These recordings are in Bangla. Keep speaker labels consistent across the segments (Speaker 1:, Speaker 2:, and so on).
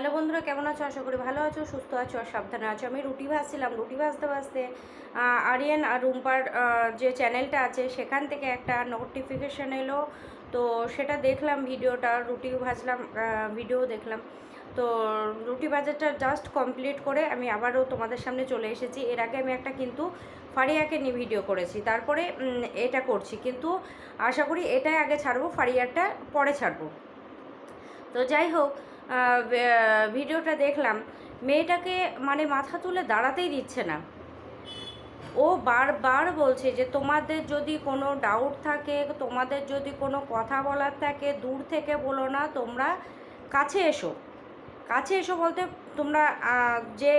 Speaker 1: হ্যালো বন্ধুরা, কেমন আছো? আশা করি ভালো আছো, সুস্থ আছো আর সাবধানে আছো। আমি রুটি ভাজছিলাম, রুটি ভাজতে ভাজতে আরিয়ান আর রুম্পার যে চ্যানেলটা আছে, সেখান থেকে একটা নোটিফিকেশান এলো। তো সেটা দেখলাম ভিডিওটা, রুটি ভাজলাম ভিডিও দেখলাম। তো রুটি ভাজাটা জাস্ট কমপ্লিট করে আমি আবারও তোমাদের সামনে চলে এসেছি। এর আগে আমি একটা কিন্তু ফারিয়াকে নিয়ে ভিডিও করেছি। তারপরে এটা করছি। কিন্তু আশা করি এটাই আগে ছাড়বো ফারিয়ারটা পরে ছাড়বো। তো যাই হোক ভিডিওটা দেখলাম, মেয়েটাকে মানে মাথা তুলে দাঁড়াতেই দিচ্ছে না। ও বারবার বলছে যে, তোমাদের যদি কোনো ডাউট থাকে, তোমাদের যদি কোনো কথা বলার থাকে, দূর থেকে বলো না, তোমরা কাছে এসো। কাছে এসো বলতে তোমরা যে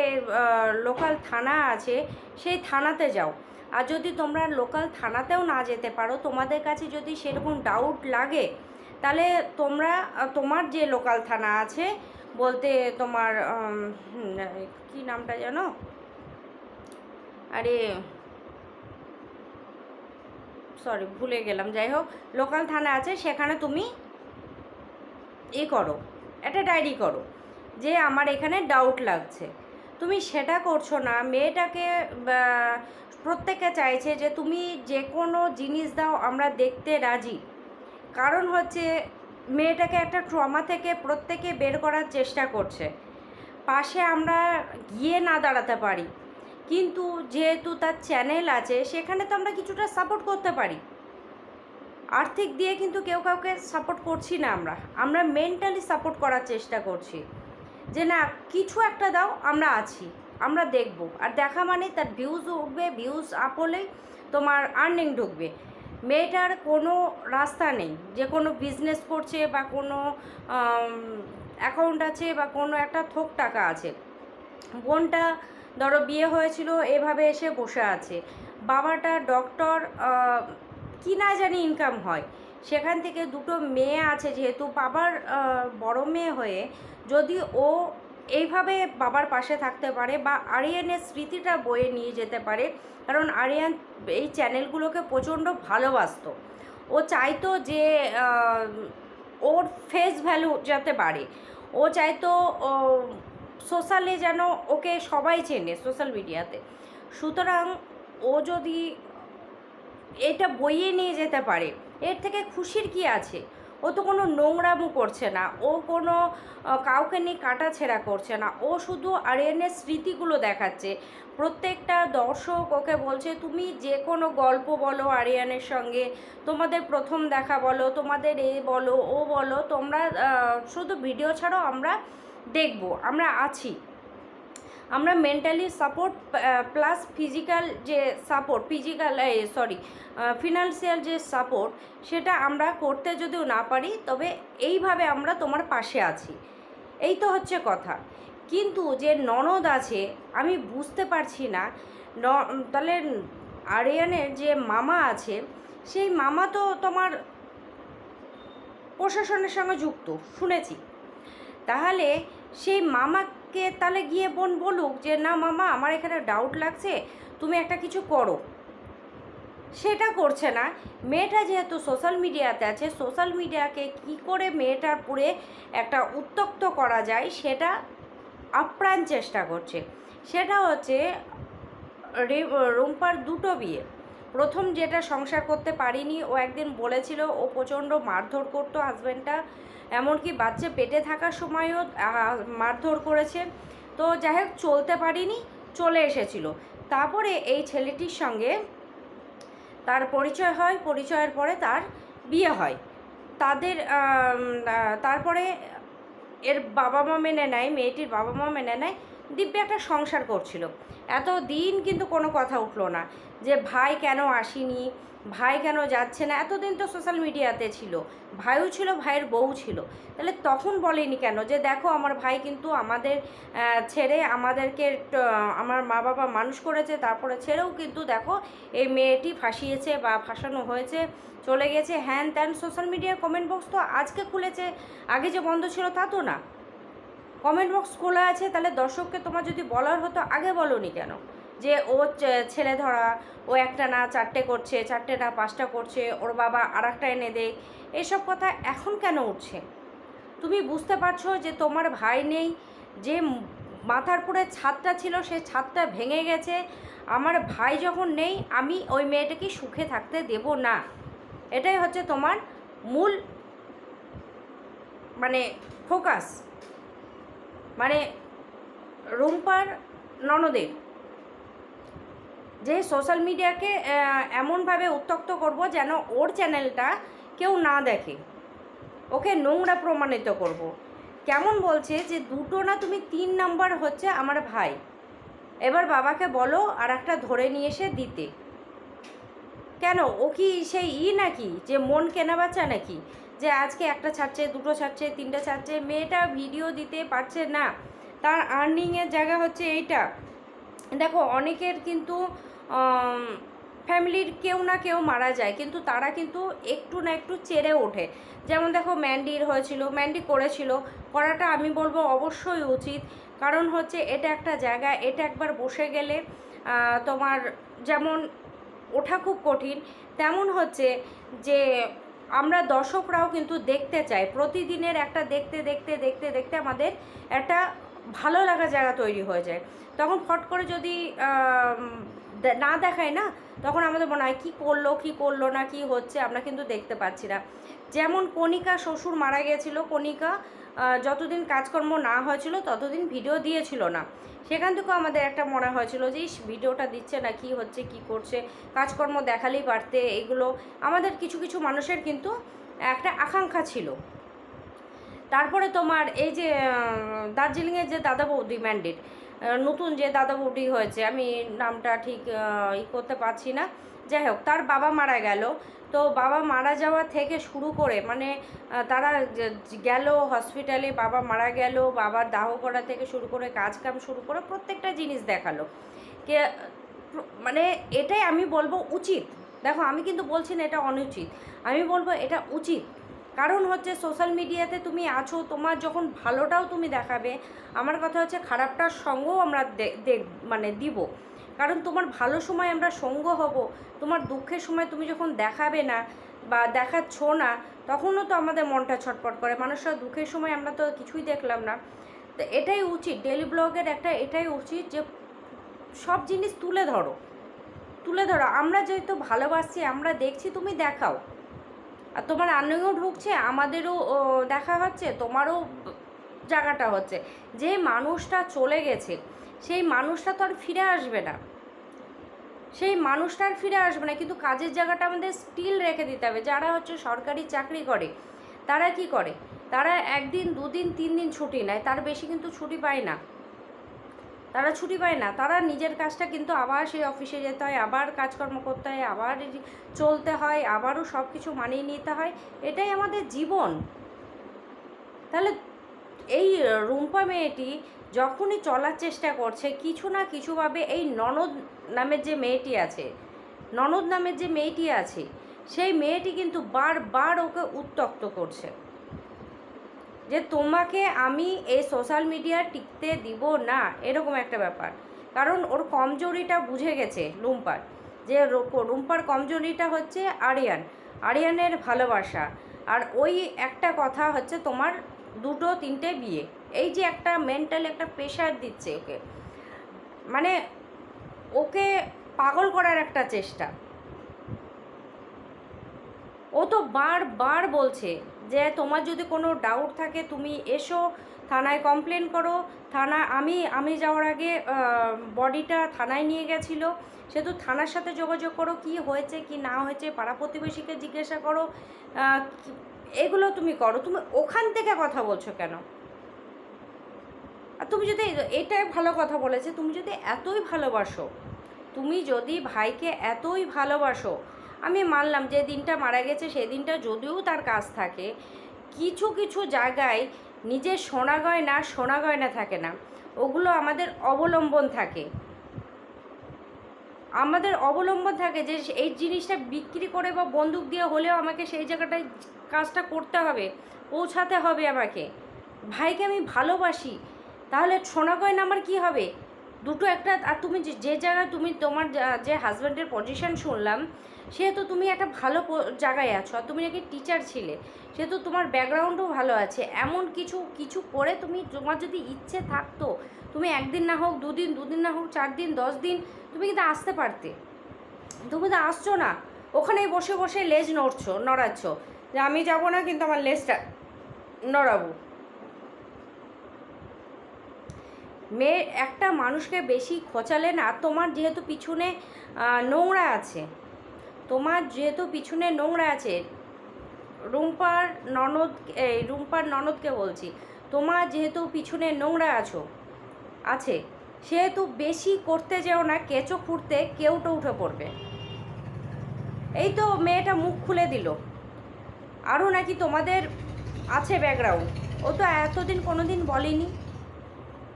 Speaker 1: লোকাল থানা আছে, সেই থানাতে যাও। আর যদি তোমরা লোকাল থানাতেও না যেতে পারো, তোমাদের কাছে যদি সেরকম ডাউট লাগে তাহলে তোমরা তোমার যে লোকাল থানা আছে, বলতে তোমার কি নামটা জানো? আরে সরি ভুলে গেলাম। যাই হোক লোকাল থানা আছে, সেখানে তুমি এ করো, একটা ডায়েরি করো, যে আমার এখানে ডাউট লাগছে। তুমি সেটা করছ না, মেয়েটাকে প্রত্যেকে চাইছে যে তুমি যে কোনো জিনিস দাও, আমরা দেখতে রাজি। কারণ হচ্ছে মেয়েটাকে একটা ট্রমা থেকে প্রত্যেকে বের করার চেষ্টা করছে। পাশে আমরা গিয়ে না দাঁড়াতে পারি। কিন্তু যেহেতু তার চ্যানেল আছে, সেখানে তো আমরা কিছুটা সাপোর্ট করতে পারি। আর্থিক দিয়ে কিন্তু কেউ কাউকে সাপোর্ট করছি না আমরা। আমরা মেন্টালি সাপোর্ট করার চেষ্টা করছি। যে না, কিছু একটা দাও, আমরা আছি, আমরা দেখব। আর দেখা মানে তার ভিউজ উঠবে ভিউজ আপ হলেই তোমার আর্নিং ঢুকবে। মেয়েটার কোনো রাস্তা নেই, যে কোনো বিজনেস করছে বা কোনো অ্যাকাউন্ট আছে বা কোনো একটা থোক টাকা আছে। বোনটা ধরো বিয়ে হয়েছিল, এভাবে এসে বসে আছে। বাবাটা ডক্টর কি না জানি ইনকাম হয়। সেখান থেকে দুটো মেয়ে আছে, যেহেতু বাবার বড় মেয়ে হয়ে, যদি ও এইভাবে বাবার পাশে থাকতে পারে বা আরিয়ানের স্মৃতিটা বয়ে নিয়ে যেতে পারে। কারণ আরিয়ান এই চ্যানেলগুলোকে প্রচণ্ড ভালোবাসতো। ও চাইতো যে ওর ফেস ভ্যালু যাতে বাড়ে। ও চাইতো সোশ্যালে যেন ওকে সবাই চেনে সোশ্যাল মিডিয়াতে সুতরাং ও যদি এটা বইয়ে নিয়ে যেতে পারে, এর থেকে খুশির কি আছে? ও তো কোনো নোংরামো করছে না, ও কোনো কাউকে নিয়ে কাটাছেঁড়া করছে না, ও শুধু আরিয়ানের স্মৃতিগুলো দেখাচ্ছে। প্রত্যেকটা দর্শক ওকে বলছে, তুমি যে কোনো গল্প বলো আরিয়ানের সঙ্গে, তোমাদের প্রথম দেখা বলো, তোমাদের এ বলো, ও বলো, তোমরা শুধু ভিডিও ছাড়াও আমরা দেখব, আমরা আছি। আমরা মেন্টালি সাপোর্ট প্লাস ফিজিক্যাল যে সাপোর্ট ফিজিক্যাল সরি ফিনান্সিয়াল যে সাপোর্ট সেটা আমরা করতে যদিও না পারি, তবে এইভাবে আমরা তোমার পাশে আছি। এই তো হচ্ছে কথা। কিন্তু যে ননদ আছে, আমি বুঝতে পারছি না, ন, তাহলে আরিয়ানের যে মামা আছে, সেই মামা তো তোমার প্রশাসনের সঙ্গে যুক্ত, শুনেছি। তাহলে সেই মামাকে তাহলে গিয়ে বোন বলুক যে, না মামা, আমার এখানে ডাউট লাগছে, তুমি একটা কিছু করো। সেটা করছে না। মেয়েটা যেহেতু সোশ্যাল মিডিয়াতে আছে সোশ্যাল মিডিয়াকে কি করে মেয়েটার পুরে একটা উত্তক্ত করা যায়, সেটা আপ্রাণ চেষ্টা করছে। সেটা হচ্ছে রুম্পার দুটো বিয়ে। প্রথম যেটা সংসার করতে পারিনি, ও একদিন বলেছিল, ও প্রচণ্ড মারধর করতো হাজব্যান্ডটা এমনকি বাচ্চা পেটে থাকার সময়ও মারধর করেছে। তো যাই হোক, চলতে পারিনি, চলে এসেছিল। তারপরে এই ছেলেটির সঙ্গে তার পরিচয় হয়, পরিচয়ের পরে তার বিয়ে হয়। তাদের তারপরে এর বাবা মা মেনে নেয়, মেয়েটির বাবা মা মেনে নেয়, দিব্যি একটা সংসার করছিল। এত দিন কিন্তু কোনো কথা উঠল না যে, ভাই কেন আসেনি? ভাই কেন যাচ্ছে না? এতদিন তো সোশ্যাল মিডিয়াতে ছিল। ভাইও ছিল, ভাইয়ের বউ ছিল। তাহলে তখন বলেনি কেন যে দেখো আমার ভাই কিন্তু আমাদের ছেড়ে আমাদেরকে আমার মা বাবা মানুষ করেছে, তারপরে ছেড়েও কিন্তু দেখো এই মেয়েটি ফাঁসিয়েছে বা ফাঁসানো হয়েছে, চলে গেছে। হ্যান ত্যান সোশ্যাল মিডিয়ার কমেন্ট বক্স তো আজকে খুলেছে, আগে যে বন্ধ ছিল তা তো না। কমেন্ট বক্স খোলা আছে, তাহলে দর্শককে তোমার যদি বলার হতো, আগে বলনি কেন? যে ও ছেলে ধরা, ও একটা না চারটে করছে, চারটে না পাঁচটা করছে, ওর বাবা আর একটা এনে দেয়, এসব কথা এখন কেন উঠছে? তুমি বুঝতে পারছ যে তোমার ভাই নেই, যে মাথার উপরে ছাদটা ছিল, সে ছাদটা ভেঙে গেছে, আমার ভাই যখন নেই, আমি ওই মেয়েটাকে সুখে থাকতে দেব না। এটাই হচ্ছে তোমার মূল মানে ফোকাস। মানে রুম্পার ননদের। যে সোশ্যাল মিডিয়াকে এমনভাবে উত্তক্ত করব যেন ওর চ্যানেলটা কেউ না দেখে। ওকে নোংরা প্রমাণিত করব। কেমন বলছে যে দুটো না তুমি তিন নাম্বার হচ্ছে আমার ভাই। এবার বাবাকে বলো আর একটা ধরে নিয়ে এসে দিতে। কেন? ও কি সেই ই নাকি? যে মন কেনা বাচ্চা নাকি? যে আজকে একটা ছাড়ছে, দুটো ছাড়ছে, তিনটা ছাড়ছে, মেয়েটা ভিডিও দিতে পারছে না। তার আর্নিংয়ের জায়গা হচ্ছে এইটা। দেখো, অনেকের কিন্তু ফ্যামিলির কেউ না কেউ মারা যায়, কিন্তু তারা কিন্তু একটু না একটু চেরে ওঠে। যেমন দেখো, ম্যান্ডির হয়েছিল, ম্যান্ডি করেছিল, করাটা আমি বলব অবশ্যই উচিত। কারণ হচ্ছে, এটা একটা জায়গা, এটা একবার বসে গেলে তোমার যেমন ওঠা খুব কঠিন, তেমন হচ্ছে যে আমরা দর্শকরাও কিন্তু দেখতে চাই। প্রতিদিনের একটা দেখতে দেখতে দেখতে দেখতে আমাদের একটা ভালো লাগা জায়গা তৈরি হয়ে যায়। তখন ফট করে যদি না দেখায় না তখন আমাদের মনে হয় কী করল কী করল না কি হচ্ছে? আমরা কিন্তু দেখতে পাচ্ছি না। যেমন কণিকা শ্বশুর মারা গিয়েছিল কণিকা যতদিন কাজকর্ম না হয়েছিল ততদিন ভিডিও দিয়েছিল না। সেখান থেকেও আমাদের একটা মনে হয়েছিল যে ইস, ভিডিওটা দিচ্ছে না কি হচ্ছে কি করছে? কাজকর্ম দেখালেই পারতে। এগুলো আমাদের কিছু কিছু মানুষের কিন্তু একটা আকাঙ্ক্ষা ছিল। তারপরে তোমার এই যে দার্জিলিংয়ের যে দাদা বৌদি ম্যান্ডেট নতুন যে দাদা বৌদি হয়েছে, আমি নামটা ঠিক ই করতে পারছি না। যাই হোক, তার বাবা মারা গেল। তো বাবা মারা যাওয়া থেকে শুরু করে মানে তারা গেল হসপিটালে বাবা মারা গেল, বাবার দাহ করা থেকে শুরু করে কাজ কাম শুরু করে প্রত্যেকটা জিনিস দেখাল। কে মানে এটাই আমি বলব উচিত। দেখো, আমি কিন্তু বলছি না এটা অনুচিত। আমি বলব এটা উচিত কারণ হচ্ছে সোশ্যাল মিডিয়াতে তুমি আছো, তোমার যখন ভালোটাও তুমি দেখাবে, আমার কথা হচ্ছে খারাপটার সঙ্গও আমরা দেখ মানে দিব। কারণ তোমার ভালো সময় আমরা সঙ্গ হব, তোমার দুঃখের সময় তুমি যখন দেখাবে না বা দেখাচ্ছ না, তখনও তো আমাদের মনটা ছটপট করে। মানুষরা দুঃখের সময় আমরা তো কিছুই দেখলাম না। তো এটাই উচিত ডেলি ব্লগের একটা এটাই উচিত যে সব জিনিস তুলে ধরো। তুলে ধরো, আমরা যেহেতু ভালোবাসছি আমরা দেখছি, তুমি দেখাও। আর তোমার আর্নিংও ঢুকছে, আমাদেরও দেখা হচ্ছে, তোমারও জায়গাটা হচ্ছে। যে মানুষটা চলে গেছে, সেই মানুষটা তো আর ফিরে আসবে না। সেই মানুষটা আর ফিরে আসবে না, কিন্তু কাজের জায়গাটা আমাদের স্টিল রেখে দিতে হবে। যারা হচ্ছে সরকারি চাকরি করে, তারা কি করে? তারা একদিন, দুদিন, তিন দিন ছুটি নেয়, তার বেশি কিন্তু ছুটি পায় না। তারা ছুটি পায় না। তারা নিজের কাজটা কিন্তু আবার সেই অফিসে যেতে হয়, আবার কাজকর্ম করতে হয়, আবার চলতে হয়, আবারও সব কিছু মানিয়ে নিতে হয়। এটাই আমাদের জীবন। তাহলে এই রুম্পা মেয়েটি যখনই চলার চেষ্টা করছে, কিছু না কিছুভাবে এই ননদ নামের যে মেয়েটি আছে, ননদ নামের যে মেয়েটি আছে, সেই মেয়েটি কিন্তু বারবার ওকে উত্তক্ত করছে। যে তোমাকে আমি এই সোশ্যাল মিডিয়া টিকতে দিব না, এরকম একটা ব্যাপার। কারণ ওর কমজোরিটা বুঝে গেছে রুম্পার। যে রুম্পার কমজোরিটা হচ্ছে আরিয়ান। আরিয়ানের ভালোবাসা। আর ওই একটা কথা হচ্ছে তোমার দুটো, তিনটে বিয়ে। এই যে একটা মেন্টাল একটা প্রেশার দিচ্ছে ওকে। মানে ওকে পাগল করার একটা চেষ্টা। ও তো বারবার বলছে যে তোমার যদি কোনো ডাউট থাকে তুমি এসো, থানায় কমপ্লেন করো। থানা, আমি আমি যাওয়ার আগে বডিটা থানায় নিয়ে গেছিল। সে তো থানার সাথে যোগাযোগ করো, কি হয়েছে, কি না হয়েছে, পাড়া প্রতিবেশীকে জিজ্ঞাসা করো এগুলো তুমি করো। তুমি ওখান থেকে কথা বলছো কেন? আর তুমি যদি এটাই ভালো কথা বলেছে, তুমি যদি এতই ভালোবাসো, তুমি যদি ভাইকে এতই ভালোবাসো আমি মানলাম যে দিনটা মারা গেছে, সেই দিনটা যদিও তার কাজ থাকে, কিছু কিছু জায়গায় নিজের সোনা গয়না সোনা গয়না থাকে না। ওগুলো আমাদের অবলম্বন থাকে। আমাদের অবলম্বন থাকে যে এই জিনিসটা বিক্রি করে বা বন্দুক দিয়ে হলেও আমাকে সেই জায়গাটায় কাজটা করতে হবে, পৌঁছাতে হবে আমাকে। ভাইকে আমি ভালোবাসি, তাহলে সোনা গয়না আমার কী হবে? দুটো একটা, আর তুমি যে- যে জায়গায় তুমি তোমার, যে হাজব্যান্ডের পজিশন শুনলাম সেহেতু তুমি একটা ভালো জায়গায় আছো আর তুমি নাকি টিচার ছিলে, সেহেতু তোমার ব্যাকগ্রাউন্ডও ভালো আছে। এমন কিছু কিছু করে তুমি, তোমার যদি ইচ্ছে থাকতো, তুমি একদিন না হোক, দুদিন দুদিন না হোক চার দিন দশ দিন তুমি কিন্তু আসতে পারতে। তুমি তো আসছো না, ওখানেই বসে বসে লেজ নড়ছো, নড়াচ্ছ। যে আমি যাব না, কিন্তু আমার লেজটা নড়াবো। মেয়ে, একটা মানুষকে বেশি খোঁচালে না, তোমার যেহেতু পিছনে নোংরা আছে তোমার যেহেতু পিছনে নোংরা আছে, রুম্পার ননদ এই রুম্পার ননদকে বলছি, তোমার যেহেতু পিছনে নোংরা আছো, আছে, সেহেতু বেশি করতে যেও না, কেঁচো খুঁড়তে কেউটা উঠে পড়বে। এই তো মেয়েটা মুখ খুলে দিল। আরও নাকি তোমাদের আছে ব্যাকগ্রাউন্ড ও তো এতদিন কোনো দিন বলেনি।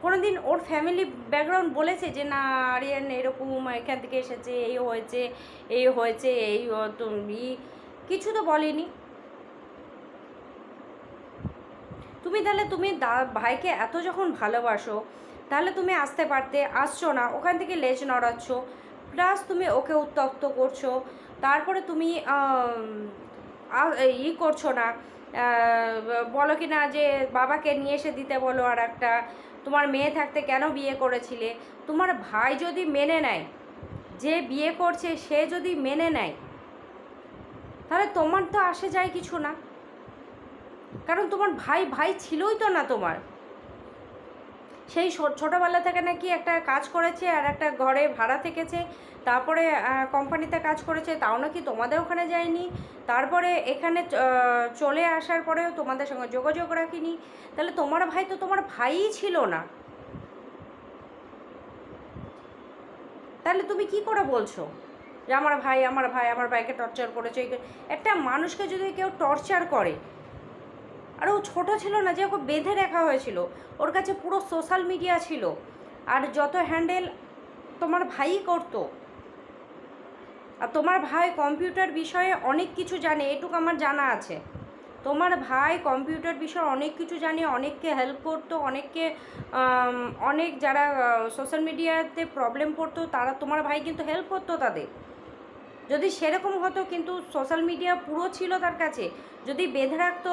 Speaker 1: কোনো দিন ওর ফ্যামিলি ব্যাকগ্রাউন্ড বলেছে যে, না, আরিয়ান এরকম এখান থেকে এসেছে, এই হয়েছে এই হয়েছে, এই তুমি কিছু তো বলেনি। তুমি তাহলে, তুমি দা, ভাইকে এত যখন ভালোবাসো, তাহলে তুমি আসতে পারতে, আসছো না, ওখান থেকে লেজ নড়াচ্ছ প্লাস তুমি ওকে উত্তপ্ত করছ, তারপরে তুমি ই করছ না বলো কি না যে, বাবাকে নিয়ে এসে দিতে বলো আর একটা তোমার মেয়ে থাকতে কেন বিয়ে করেছিলে? তোমার ভাই যদি মেনে নেয়, যে বিয়ে করছে সে যদি মেনে নেয়, তাহলে তোমার তো আসে যায় কিছু না। কারণ তোমার ভাই ভাই ছিলই তো না তোমার। সেই ছোটোবেলা থেকে নাকি একটা কাজ করেছে আর একটা ঘরে ভাড়া থেকেছে। তারপরে কোম্পানিতে কাজ করেছে, তাও নাকি তোমাদের ওখানে যায়নি। তারপরে এখানে চলে আসার পরেও তোমাদের সঙ্গে যোগাযোগ রাখিনি। তাহলে তোমার ভাই তো তোমার ভাইই ছিল না। তাহলে তুমি কি করে বলছো? যে আমার ভাই আমার ভাই, আমার ভাইকে টর্চার করেছে। একটা মানুষকে যদি কেউ টর্চার করে আর ও ছোটো ছিল না, যে ওকে বেঁধে রাখা হয়েছিল। ওর কাছে পুরো সোশ্যাল মিডিয়া ছিল। আর যত হ্যান্ডেল তোমার ভাইই করতো, আর তোমার ভাই কম্পিউটার বিষয়ে অনেক কিছু জানে, এটুকু আমার জানা আছে। তোমার ভাই কম্পিউটার বিষয়ে অনেক কিছু জানে, অনেককে হেল্প করতো, অনেককে অনেক যারা সোশ্যাল মিডিয়াতে প্রবলেম পড়তো তারা তোমার ভাই কিন্তু হেল্প করতো তাদের। যদি সেরকম হতো কিন্তু সোশ্যাল মিডিয়া পুরো ছিল তার কাছে। যদি বেঁধে রাখতো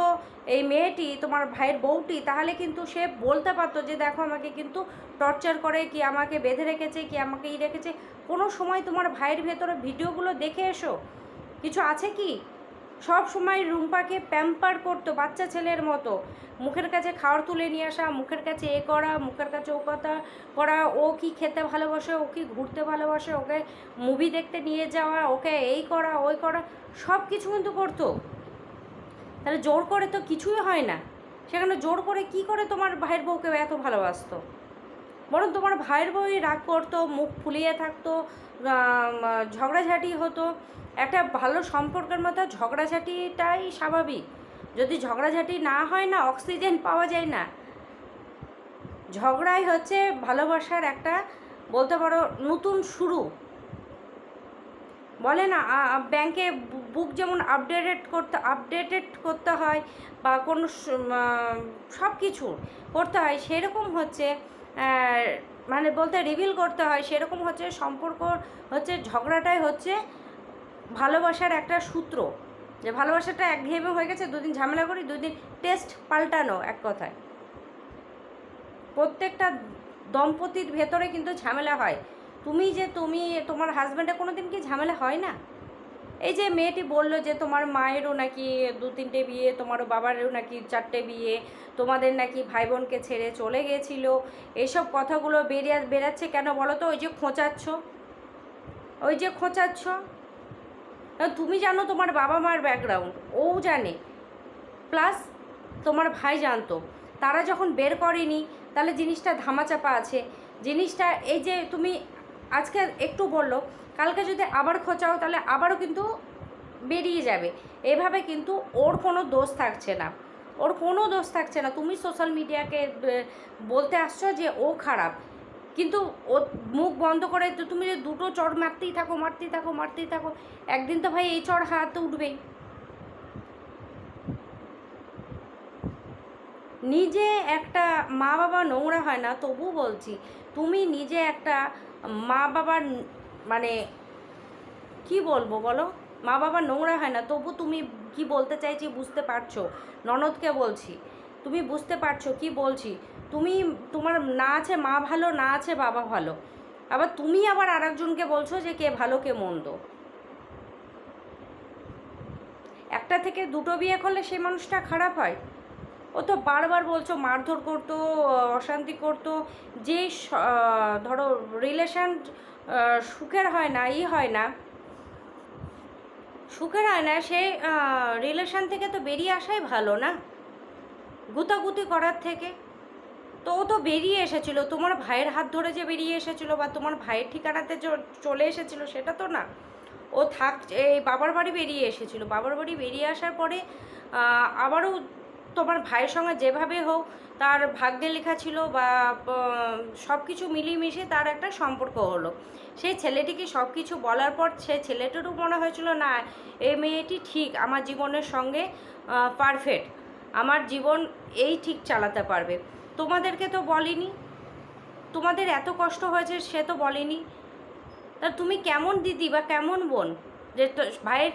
Speaker 1: এই মেয়েটি, তোমার ভাইয়ের বউটি, তাহলে কিন্তু সে বলতে পারতো যে, দেখো, আমাকে কিন্তু টর্চার করে, কি আমাকে বেঁধে রেখেছে, কি আমাকে ই রেখেছে। কোনো সময় তোমার ভাইয়ের ভেতরে ভিডিওগুলো দেখে এসো। কিছু আছে কি? সব সময় রুম্পাকে প্যাম্পার করতো বাচ্চা ছেলের মতো। মুখের কাছে খাওয়ার তুলে নিয়ে আসা, মুখের কাছে এ করা, মুখের কাছে ও কথা করা, ও কি খেতে ভালোবাসে, ও কি ঘুরতে ভালোবাসে, ওকে মুভি দেখতে নিয়ে যাওয়া, ওকে এই করা, ওই করা, সব কিছু কিন্তু করতো। তাহলে জোর করে তো কিছুই হয় না। সেখানে জোর করে কি করে তোমার ভাইয়ের বউকে এত ভালোবাসতো? বরং তোমার ভাইয়ের বউই রাগ করতো, মুখ ফুলিয়ে থাকতো ঝগড়াঝাটি হতো। একটা ভালো সম্পর্কের মতো ঝগড়াঝাটিটাই স্বাভাবিক। যদি ঝগড়াঝাটি না হয় না, অক্সিজেন পাওয়া যায় না। ঝগড়াই হচ্ছে ভালোবাসার একটা বলতে পারো নতুন শুরু। বলে না ব্যাংকে বুক যেমন আপডেটেড করতে আপডেটেড করতে হয় বা কোনো সব কিছু করতে হয়, সেরকম হচ্ছে মানে বলতে রিভিল করতে হয়, সেরকম হচ্ছে সম্পর্ক হচ্ছে, ঝগড়াটাই হচ্ছে ভালোবাসার একটা সূত্র। যে ভালোবাসাটা একঘেয়েমে হয়ে গেছে, দুদিন ঝামেলা করি, দুদিন টেস্ট পাল্টানো এক কথায়। প্রত্যেকটা দম্পতির ভেতরে কিন্তু ঝামেলা হয়। তুমি যে তুমি, তোমার হাজব্যান্ডে কোনো দিন কি ঝামেলা হয় না? এই যে মেয়েটি বলল যে তোমার মায়েরও নাকি দু তিনটে বিয়ে, তোমারও বাবারও নাকি চারটে বিয়ে, তোমাদের নাকি ভাই বোনকে ছেড়ে চলে গেছিল। এইসব কথাগুলো বেরিয়ে বেরাচ্ছে কেন বলো তো? ওই যে খোঁচাচ্ছ। ওই যে খোঁচাচ্ছ। কারণ তুমি জানো তোমার বাবা মার ব্যাকগ্রাউন্ড ও জানে। প্লাস তোমার ভাই জানতো। তারা যখন বের করেনি, তাহলে জিনিসটা ধামাচাপা আছে। জিনিসটা এই যে তুমি আজকে একটু বলল, কালকে যদি আবার খোঁচাও, তাহলে আবারও কিন্তু বেরিয়ে যাবে। এভাবে কিন্তু ওর কোনো দোষ থাকছে না। ওর কোনো দোষ থাকছে না। তুমি সোশ্যাল মিডিয়াকে বলতে আসছো যে ও খারাপ। কিন্তু ও মুখ বন্ধ করে, তো তুমি যে দুটো চড় মারতেই থাকো মারতেই থাকো মারতেই থাকো, একদিন তো ভাই এই চড় হাতে উঠবেই। নিজে একটা মা বাবা নোংরা হয় না তবু বলছি, তুমি নিজে একটা মা বাবার মানে কি বলব বলো? মা বাবা নোংরা হয় না, তবু তুমি কি বলতে চাইছি বুঝতে পারছ? ননদকে বলছি, তুমি বুঝতে পারছ কি বলছি? তুমি, তোমার না আছে মা ভালো, না আছে বাবা ভালো। আবার তুমি আবার আরেকজনকে বলছো যে কে ভালো, কে মন্দ। একটা থেকে দুটো বিয়ে করলে সেই মানুষটা খারাপ হয়। ও তো বারবার বলছো, মারধর করতো, অশান্তি করতো, যে ধরো রিলেশান সুখের হয় না, ই হয় না। সুখের হয় না, সে রিলেশান থেকে তো বেরিয়ে আসাই ভালো না? গুতাগুতি করার থেকে। তো ও তো বেরিয়ে এসেছিল। তোমার ভাইয়ের হাত ধরে যে বেরিয়ে এসেছিল বা তোমার ভাইয়ের ঠিকানাতে চলে এসেছিল সেটা তো না। ও থাক, এই বাবার বাড়ি বেরিয়ে এসেছিল। বাবার বাড়ি বেরিয়ে আসার পরে আবারও তোমার ভাইয়ের সঙ্গে যেভাবে হোক, তার ভাগ্যে লেখা ছিল বা সব কিছু মিলিয়ে তার একটা সম্পর্ক হলো। সেই ছেলেটিকে সব কিছু বলার পর সে ছেলেটারও মনে হয়েছিল, না এই মেয়েটি ঠিক আমার জীবনের সঙ্গে পারফেক্ট আমার জীবন এই ঠিক চালাতে পারবে। তোমাদেরকে তো বলিনি। তোমাদের এত কষ্ট হয়েছে, সে তো বলেনি। তা তুমি কেমন দিদি বা কেমন বোন? যে ভাইয়ের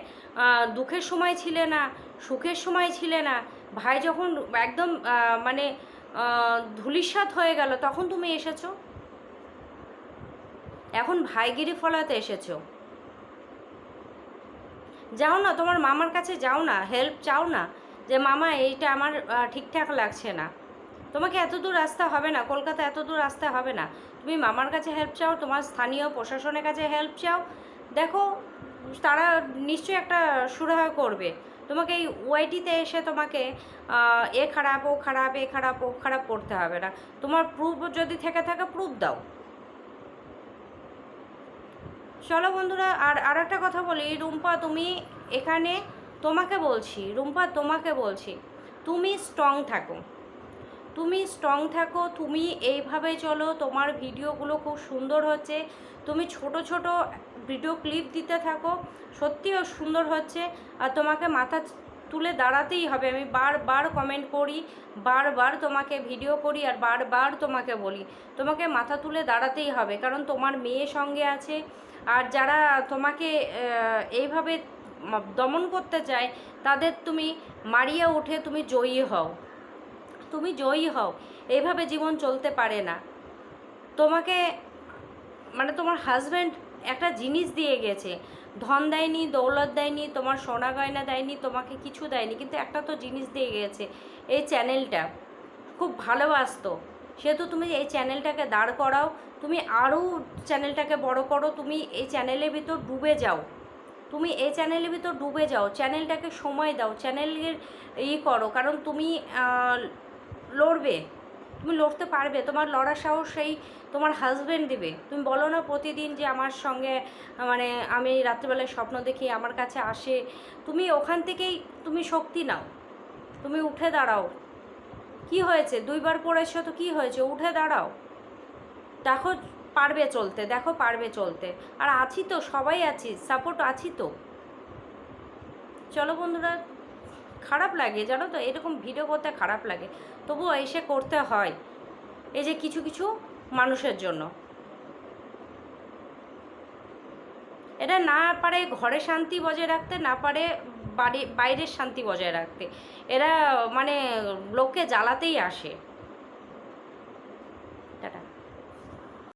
Speaker 1: দুঃখের সময় ছিলে না, সুখের সময় ছিলে না, ভাই যখন একদম মানে ধূলিসাৎ হয়ে গেল, তখন তুমি এসেছ? এখন ভাইগিরি ফলাতে এসেছ। যাও না, তোমার মামার কাছে যাও না হেল্প চাও না, যে মামা এইটা আমার ঠিকঠাক লাগছে না। তোমাকে এত দূর আসতে হবে না, কলকাতা এত দূর আসতে হবে না। তুমি মামার কাছে হেল্প চাও, তোমার স্থানীয় প্রশাসনের কাছে হেল্প চাও। দেখো, তারা নিশ্চয়ই একটা সুরাহা করবে। তোমাকে এই ওয়াইটিতে এসে তোমাকে এ খারাপ, ও খারাপ, এ খারাপ, ও খারাপ করতে হবে না। তোমার প্রুফ যদি থেকে থাকে প্রুফ দাও। চলো বন্ধুরা, আর আর একটা কথা বলি। রুম্পা, তুমি এখানে তোমাকে বলছি, রুম্পা, তোমাকে বলছি, তুমি স্ট্রং থাকো। তুমি স্ট্রং থাকো, তুমি এইভাবে চলো, তোমার ভিডিওগুলো খুব সুন্দর হচ্ছে। তুমি ছোট ছোট ভিডিও ক্লিপ দিতে থাকো, সত্যিও সুন্দর হচ্ছে। আর তোমাকে মাথা তুলে দাঁড়াতেই হবে। আমি বারবার কমেন্ট করি, বারবার তোমাকে ভিডিও করি আর বারবার তোমাকে বলি। তোমাকে মাথা তুলে দাঁড়াতেই হবে, কারণ তোমার মেয়ে সঙ্গে আছে। আর যারা তোমাকে এইভাবে দমন করতে চায়, তাদের তুমি মারিয়ে উঠে তুমি জয়ী হও। তুমি জয়ী হও। এইভাবে জীবন চলতে পারে না। তোমাকে মানে তোমার হাজব্যান্ড একটা জিনিস দিয়ে গেছে। ধন দেয়নি, দৌলত দেয়নি, তোমার সোনা গয়না দেয়নি, তোমাকে কিছু দেয়নি, কিন্তু একটা তো জিনিস দিয়ে গেছে, এই চ্যানেলটা খুব ভালোবাসতো। সেহেতু তুমি এই চ্যানেলটাকে দাঁড় করাও, তুমি আরও চ্যানেলটাকে বড় করো, তুমি এই চ্যানেলের ভিতর ডুবে যাও। তুমি এই চ্যানেলের ভিতর ডুবে যাও চ্যানেলটাকে সময় দাও চ্যানেলের ই করো, কারণ তুমি লড়বে। তুমি লড়তে পারবে। তোমার লড়ার সাহস সেই তোমার হাজবেন্ড দিবে। তুমি বলো না প্রতিদিন যে আমার সঙ্গে মানে আমি রাত্রিবেলায় স্বপ্ন দেখি, আমার কাছে আসে। তুমি ওখান থেকেই তুমি শক্তি নাও। তুমি উঠে দাঁড়াও। কি হয়েছে? দুইবার পড়েছো তো কি হয়েছে? উঠে দাঁড়াও। দেখো পারবে চলতে, দেখো পারবে চলতে। আর আছি তো, সবাই আছি সাপোর্ট আছি তো। চলো বন্ধুরা খারাপ লাগে, জানো তো? এরকম ভিডিও করতে খারাপ লাগে। তবুও এসে করতে হয়। এই যে কিছু কিছু মানুষের জন্য। এটা না পারে ঘরে শান্তি বজায় রাখতে, না পারে বাড়ি, বাইরের শান্তি বজায় রাখতে। এরা মানে লোককে জ্বালাতেই আসে।